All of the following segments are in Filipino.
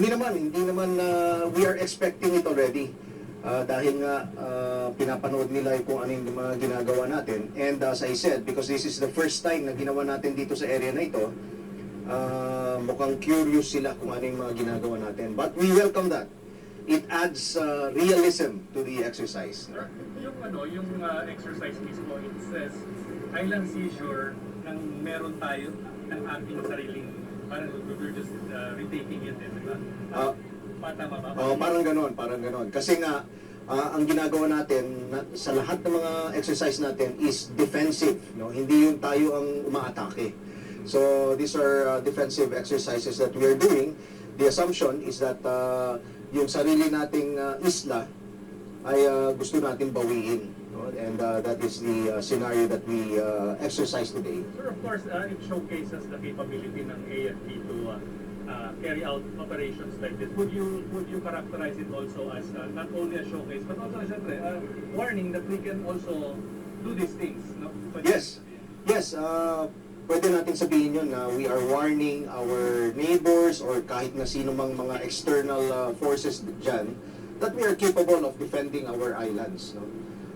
Hindi naman, hindi naman uh, we are expecting it already. Uh, dahil nga uh, pinapanood nila kung ano yung mga ginagawa natin. And as I said, because this is the first time na ginawa natin dito sa area na ito, uh, mukhang curious sila kung ano yung mga ginagawa natin. But we welcome that. It adds uh, realism to the exercise. Sir, yung ano, yung uh, exercise mismo, it says island seizure nang meron tayo ng ating sariling parang we're just uh, retaking it, eh, di ba? Ah. Pa- tama ba? Oh, parang ganon, parang ganon. Kasi nga, ah, ang ginagawa natin na, sa lahat ng mga exercise natin is defensive. No? Hindi yung tayo ang umaatake. So, these are uh, defensive exercises that we are doing. The assumption is that uh, yung sarili nating uh, isla ay uh, gusto natin bawiin. And uh, that is the uh, scenario that we uh, exercise today. Sir, of course, uh, it showcases the capability ng AFP to uh, uh, carry out operations like this. Would you would you characterize it also as uh, not only a showcase, but also, syempre, a warning that we can also do these things, no? Yes. Yes, uh, pwede natin sabihin yun na we are warning our neighbors or kahit na sino mang mga external uh, forces dyan that we are capable of defending our islands. No?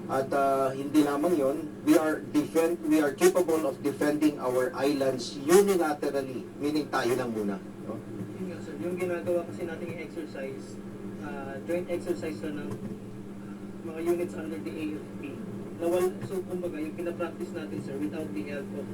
At uh, hindi lamang yon, we are defend we are capable of defending our islands unilaterally, meaning tayo lang muna. No? Yun sir. Yung ginagawa kasi nating exercise, ah, joint exercise na ng mga units under the AFP. Nawal, so kumbaga, yung pinapractice natin, sir, without the help of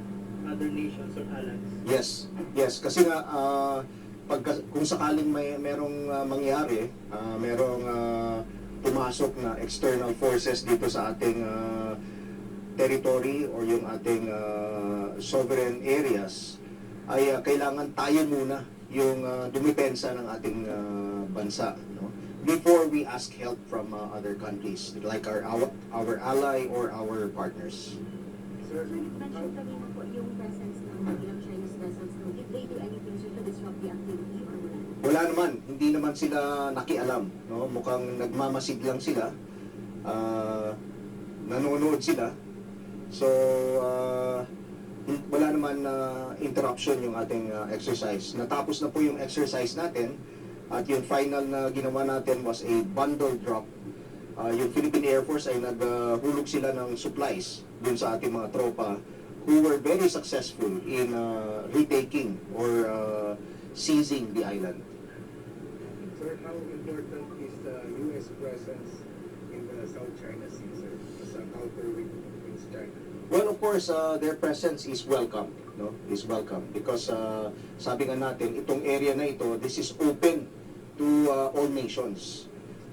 other nations or allies. Yes, yes. Kasi nga, ah, pagka, kung sakaling may merong ah, mangyari, ah, merong ah, pumasok na external forces dito sa ating ah, territory or yung ating ah, sovereign areas, ay ah, kailangan tayo muna yung ah, dumipensa ng ating ah, bansa. No? Before we ask help from ah, other countries, like our, our, our ally or our partners. Sir, when mentioned kanina po yung presence ng Chinese vessels, did they do anything sir, to disrupt the activity or wala? Naman, hindi naman sila nakialam, no? Mukhang nagmamasid lang sila. Ah, nanonood sila. So, hin- wala naman na interruption yung ating ah, exercise. Natapos na po yung exercise natin at yung final na ginawa natin was a bundle drop. Ah, yung Philippine Air Force ay naghulog sila ng supplies dun sa ating mga tropa who were very successful in ah, retaking or ah, seizing the island. Sir, how important is the U.S. presence in the South China Sea, sir, as a counterweight against China? Well, of course, uh, their presence is welcome, no? Is welcome because uh, sabi nga natin, itong area na ito, this is open to uh, all nations.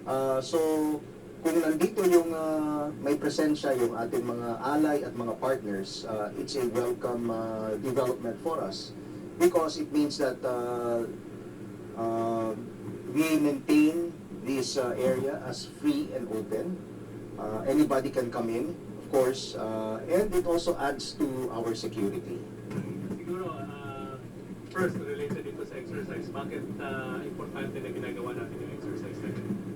Uh, so, kung nandito yung uh, may presensya yung ating mga ally at mga partners, uh, it's a welcome uh, development for us because it means that uh, uh, we maintain this uh, area as free and open. Uh, anybody can come in, of course, uh, and it also adds to our security. Siguro, uh, first, related dito sa exercise, bakit uh, importante na ginagawa natin yung exercise na ganito?